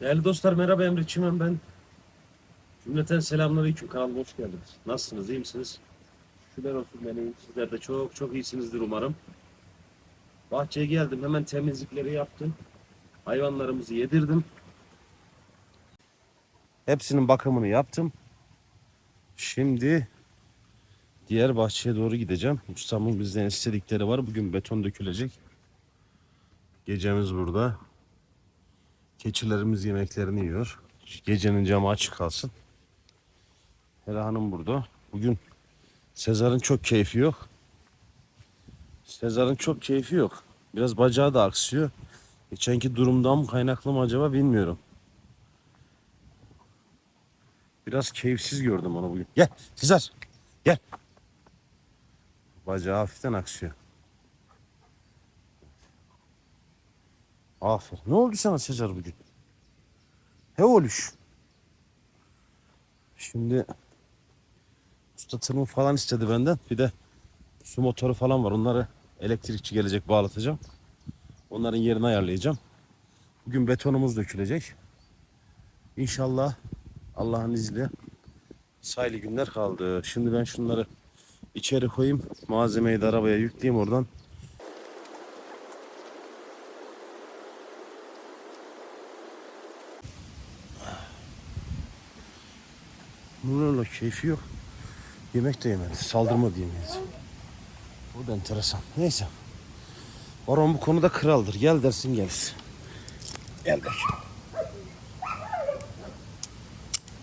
Değerli dostlar merhaba Emre Çimen ben. Cümleten selamünaleyküm kanalıma hoş geldiniz. Nasılsınız iyi misiniz? Şükürler olsun ben iyiyim. Sizler de çok çok iyisinizdir umarım. Bahçeye geldim hemen temizlikleri yaptım. Hayvanlarımızı yedirdim. Hepsinin bakımını yaptım. Şimdi diğer bahçeye doğru gideceğim. Ustamın bizden istedikleri var. Bugün beton dökülecek. Gecemiz burada. Keçilerimiz yemeklerini yiyor. Gecenin camı açık kalsın. Hera Hanım burada. Bugün Sezar'ın çok keyfi yok. Sezar'ın çok keyfi yok. Biraz bacağı da aksıyor. Geçenki durumdan mı kaynaklı mı acaba bilmiyorum. Biraz keyifsiz gördüm onu bugün. Gel Sezar. Gel. Bacağı hafiften aksıyor. Aferin. Ne oldu sana Sezar bugün? He oluş. Şimdi usta tırmık falan istedi benden. Bir de su motoru falan var. Onları elektrikçi gelecek bağlatacağım. Onların yerini ayarlayacağım. Bugün betonumuz dökülecek. İnşallah Allah'ın izniyle sayılı günler kaldı. Şimdi ben şunları içeri koyayım. Malzemeyi de arabaya yükleyeyim oradan. Bunlarla keyfi yok. Yemek de yemedi. Saldırma diyemeyiz. Bu da enteresan. Neyse. Baron bu konuda kraldır. Gel dersin gelir. Gel.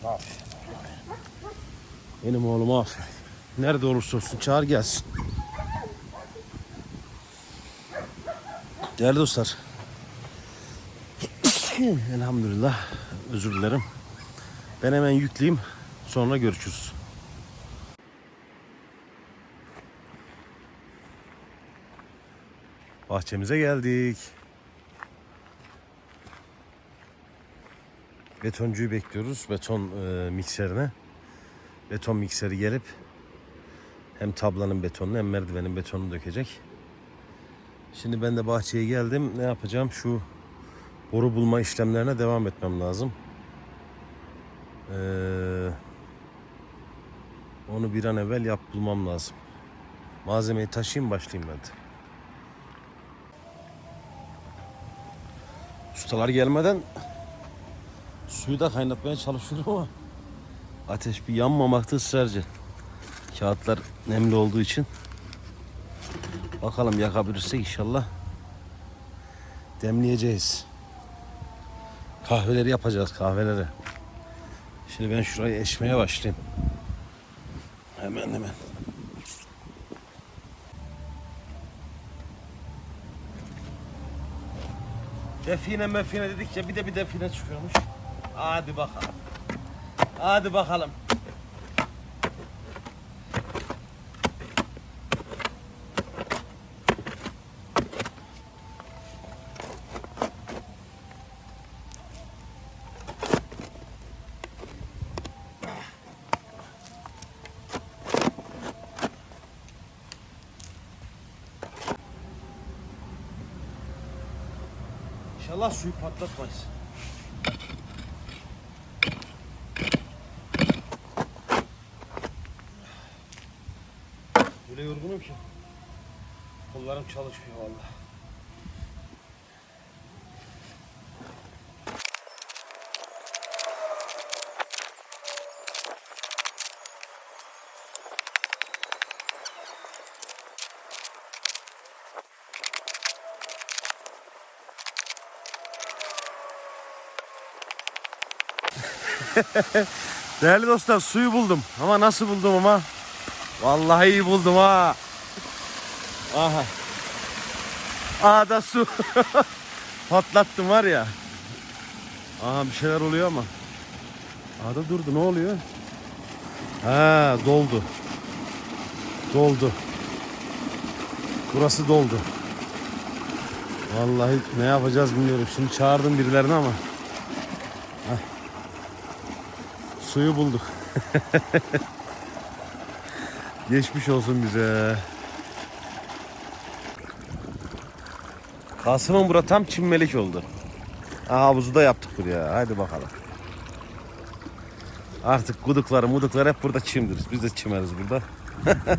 Aferin. Benim oğlum aferin. Nerede olursa olsun çağır gelsin. Değerli dostlar. Elhamdülillah. Özür dilerim. Ben hemen yükleyeyim. Sonra görüşürüz. Bahçemize geldik. Betoncuyu bekliyoruz. Beton e, mikserine. Beton mikseri gelip hem tablanın betonunu hem merdivenin betonunu dökecek. Şimdi ben de bahçeye geldim. Ne yapacağım? Şu boru bulma işlemlerine devam etmem lazım. Ee, onu bir an evvel yap bulmam lazım. Malzemeyi taşıyayım başlayayım ben de. Ustalar gelmeden suyu da kaynatmaya çalışıyorum ama ateş bir yanmamakta ısrarcı. Kağıtlar nemli olduğu için bakalım yakabilirsek inşallah demleyeceğiz. Kahveleri yapacağız kahveleri. Şimdi ben şurayı eşmeye başlayayım. Hemen hemen. Define mefine dedik ya bir de bir define çıkıyormuş. Hadi bakalım. Hadi bakalım. İnşallah suyu patlatmayız. Öyle yorgunum ki. Kollarım çalışmıyor vallahi. Değerli dostlar suyu buldum. Ama nasıl buldum ama? Vallahi iyi buldum ha. Aha. Aa da su. Patlattım var ya. Aha bir şeyler oluyor ama. Ada durdu ne oluyor? Ha doldu. Doldu. Burası doldu. Vallahi ne yapacağız bilmiyorum. Şimdi çağırdım birilerini ama. Suyu bulduk. Geçmiş olsun bize. Kasım'ın bura tam çimmelik oldu. Aha, havuzu da yaptık buraya. Haydi bakalım. Artık gudukları muduklar hep burada çimdir. Biz de çimeriz burada.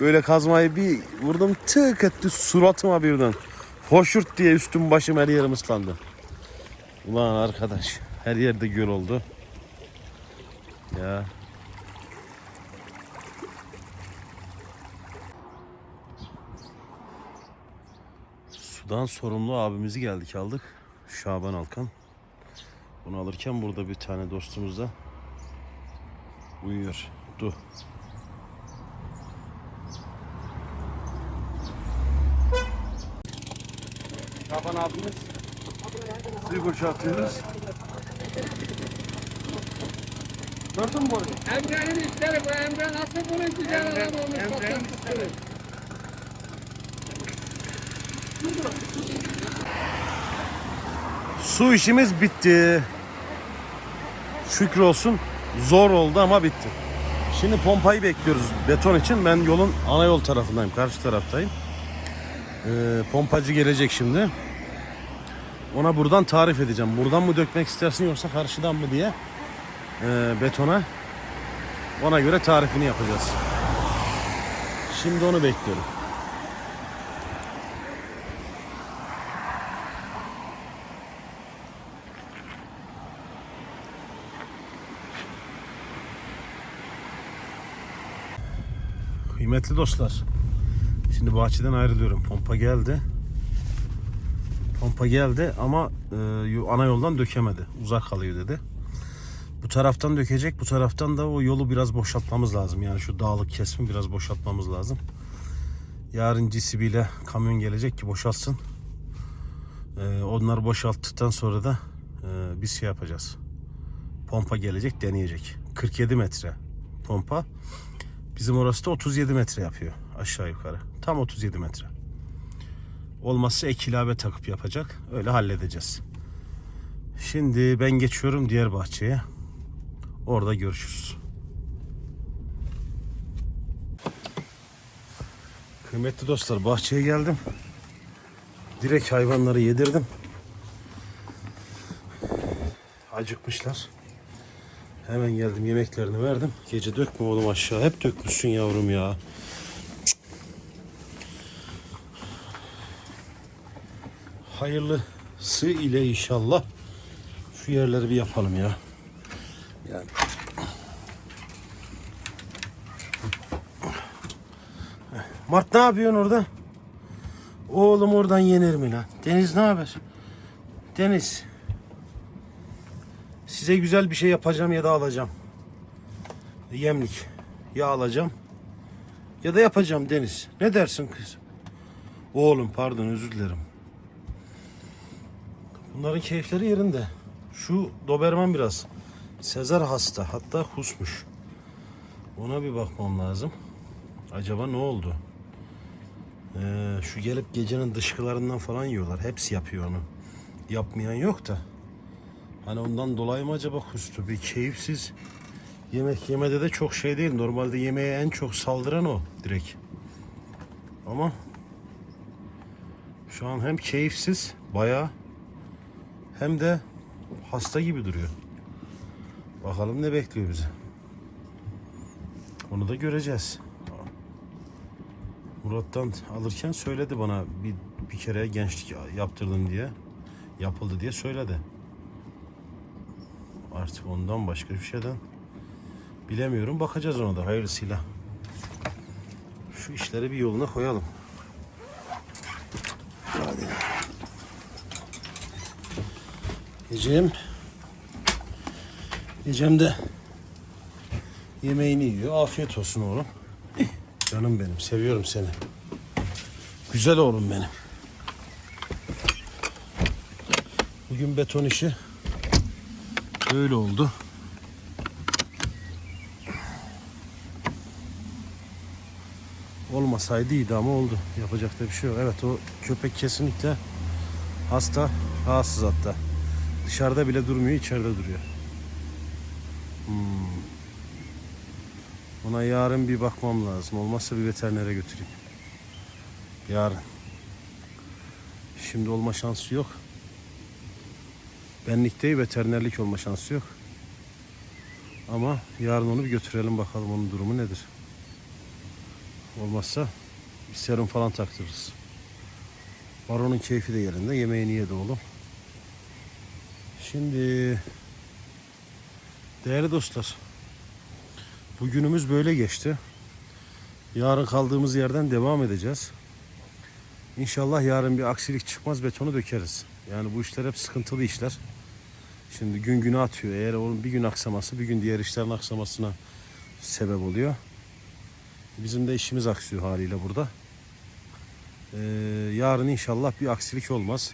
Böyle kazmayı bir vurdum tık etti suratıma birden. Hoşurt diye üstüm başım her yerim ıslandı. Ulan arkadaş her yerde göl oldu. Ya. Sudan sorumlu abimizi geldik aldık. Şaban Alkan. Bunu alırken burada bir tane dostumuz da uyuyor. Du. Şaban abimiz. Suyu boşaltıyoruz. Gördün mü bunu? Emre'nin işleri bu Emre nasıl bunun güzel adam olmuş bakın. Su işimiz bitti. Şükür olsun zor oldu ama bitti. Şimdi pompayı bekliyoruz beton için. Ben yolun ana yol tarafındayım, karşı taraftayım. Ee, pompacı gelecek şimdi. Ona buradan tarif edeceğim. Buradan mı dökmek istersin yoksa karşıdan mı diye ee, betona. Ona göre tarifini yapacağız. Şimdi onu bekliyorum. Kıymetli dostlar. Şimdi bahçeden ayrılıyorum. Pompa geldi. Pompa geldi ama e, ana yoldan dökemedi. Uzak kalıyor dedi. Taraftan dökecek. Bu taraftan da o yolu biraz boşaltmamız lazım. Yani şu dağlık kesimi biraz boşaltmamız lazım. Yarın GCB ile kamyon gelecek ki boşaltsın. E, onları boşalttıktan sonra da e, biz şey yapacağız. Pompa gelecek deneyecek. 47 metre pompa. Bizim orası da 37 metre yapıyor aşağı yukarı. Tam 37 metre. Olmazsa ek ilave takıp yapacak. Öyle halledeceğiz. Şimdi ben geçiyorum diğer bahçeye. Orada görüşürüz. Kıymetli dostlar bahçeye geldim. Direkt hayvanları yedirdim. Acıkmışlar. Hemen geldim yemeklerini verdim. Gece dökme oğlum aşağı. Hep dökmüşsün yavrum ya. Hayırlısı ile inşallah. Şu yerleri bir yapalım ya. Yani. Mart ne yapıyorsun orada? Oğlum oradan yenir mi lan? Deniz ne haber? Deniz. Size güzel bir şey yapacağım ya da alacağım. Yemlik. Ya alacağım ya da yapacağım Deniz. Ne dersin kız? Oğlum pardon özür dilerim. Bunların keyifleri yerinde. Şu Doberman biraz. Sezar hasta. Hatta kusmuş. Ona bir bakmam lazım. Acaba ne oldu? Ee, şu gelip gecenin dışkılarından falan yiyorlar. Hepsi yapıyor onu. Yapmayan yok da. Hani ondan dolayı mı acaba kustu? Bir keyifsiz yemek yemede de çok şey değil. Normalde yemeğe en çok saldıran o direkt. Ama şu an hem keyifsiz bayağı hem de hasta gibi duruyor. Bakalım ne bekliyor bizi. Onu da göreceğiz. Murat'tan alırken söyledi bana bir, bir kere gençlik yaptırdım diye. Yapıldı diye söyledi. Artık ondan başka bir şeyden bilemiyorum. Bakacağız ona da hayırlısıyla. Şu işleri bir yoluna koyalım. Hadi. Ecem. Ecem de yemeğini yiyor. Afiyet olsun oğlum. Canım benim. Seviyorum seni. Güzel oğlum benim. Bugün beton işi Böyle oldu. Olmasaydı iyiydi ama oldu. Yapacak da bir şey yok. Evet o köpek kesinlikle hasta, rahatsız hatta. Dışarıda bile durmuyor, içeride duruyor. Hmm. Ona yarın bir bakmam lazım. Olmazsa bir veterinere götüreyim. Yarın. Şimdi olma şansı yok. benlik değil veterinerlik olma şansı yok. Ama yarın onu bir götürelim bakalım onun durumu nedir. Olmazsa bir serum falan taktırırız. Baronun keyfi de yerinde. Yemeğini yedi oğlum. Şimdi değerli dostlar bugünümüz böyle geçti. Yarın kaldığımız yerden devam edeceğiz. İnşallah yarın bir aksilik çıkmaz betonu dökeriz. Yani bu işler hep sıkıntılı işler. Şimdi gün güne atıyor. Eğer onun bir gün aksaması bir gün diğer işlerin aksamasına sebep oluyor. Bizim de işimiz aksıyor haliyle burada. Ee, yarın inşallah bir aksilik olmaz.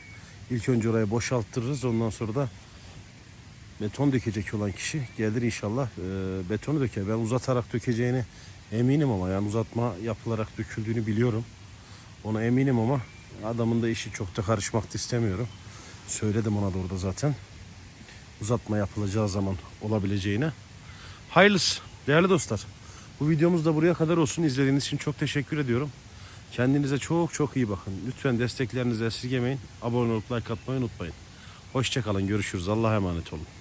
İlk önce orayı boşalttırırız. Ondan sonra da beton dökecek olan kişi gelir inşallah e, betonu döker. Ben uzatarak dökeceğini eminim ama yani uzatma yapılarak döküldüğünü biliyorum. Ona eminim ama adamın da işi çok da karışmak da istemiyorum. Söyledim ona da orada zaten. Uzatma yapılacağı zaman olabileceğine. Hayırlısı değerli dostlar. Bu videomuz da buraya kadar olsun. İzlediğiniz için çok teşekkür ediyorum. Kendinize çok çok iyi bakın. Lütfen desteklerinizi esirgemeyin. Abone olup like atmayı unutmayın. Hoşçakalın. Görüşürüz. Allah'a emanet olun.